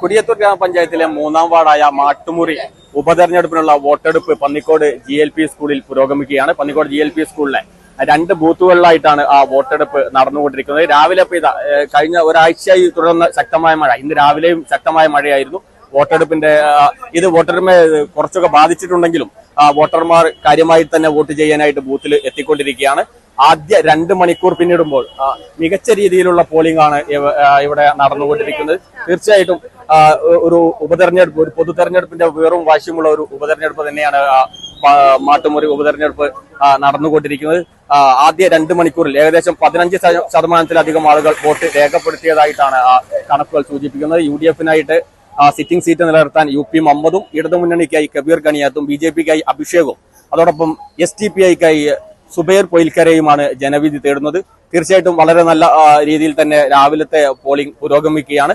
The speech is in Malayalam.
കുടിയത്തൂർ ഗ്രാമപഞ്ചായത്തിലെ മൂന്നാം വാർഡായ മാട്ടുമുറി ഉപതെരഞ്ഞെടുപ്പിനുള്ള വോട്ടെടുപ്പ് പന്നിക്കോട് ജി എൽ പി സ്കൂളിൽ പുരോഗമിക്കുകയാണ്. പന്നിക്കോട് ജി എൽ പി സ്കൂളിലെ രണ്ട് ബൂത്തുകളിലായിട്ടാണ് ആ വോട്ടെടുപ്പ് നടന്നുകൊണ്ടിരിക്കുന്നത്. രാവിലെ പെയ്ത കഴിഞ്ഞ ഒരാഴ്ചയായി തുടർന്ന് ശക്തമായ മഴ. ഇന്ന് രാവിലെയും ശക്തമായ മഴയായിരുന്നു. വോട്ടെടുപ്പിന്റെ ഇത് വോട്ടർമാരെ കുറച്ചൊക്കെ ബാധിച്ചിട്ടുണ്ടെങ്കിലും വോട്ടർമാർ കാര്യമായി തന്നെ വോട്ട് ചെയ്യാനായിട്ട് ബൂത്തിൽ എത്തിക്കൊണ്ടിരിക്കുകയാണ്. ആദ്യ രണ്ട് മണിക്കൂർ പിന്നിടുമ്പോൾ മികച്ച രീതിയിലുള്ള പോളിംഗ് ആണ് ഇവിടെ നടന്നുകൊണ്ടിരിക്കുന്നത്. തീർച്ചയായിട്ടും ഒരു ഉപതെരഞ്ഞെടുപ്പ് ഒരു പൊതു തെരഞ്ഞെടുപ്പിന്റെ വേറും വാശിയുമുള്ള ഒരു ഉപതെരഞ്ഞെടുപ്പ് തന്നെയാണ് മാട്ടുമുറി ഉപതെരഞ്ഞെടുപ്പ് നടന്നുകൊണ്ടിരിക്കുന്നത്. ആദ്യ രണ്ട് മണിക്കൂറിൽ ഏകദേശം പതിനഞ്ച് ശത- ശതമാനത്തിലധികം ആളുകൾ വോട്ട് രേഖപ്പെടുത്തിയതായിട്ടാണ് കണക്കുകൾ സൂചിപ്പിക്കുന്നത്. യു ഡി എഫിനായിട്ട് സിറ്റിംഗ് സീറ്റ് നിലനിർത്താൻ യു പി മമ്മദും ഇടതുമുന്നണിക്കായി കബീർ കണിയാത്തും ബി ജെ പിക്കായി അഭിഷേകും. അതോടൊപ്പം എസ് ടി പി ഐക്കായി സുബൈർ പൊയിൽക്കരയുമാണ് ജനവിധി തേടുന്നത്. തീർച്ചയായിട്ടും വളരെ നല്ല രീതിയിൽ തന്നെ രാവിലത്തെ പോളിംഗ് പുരോഗമിക്കുകയാണ്.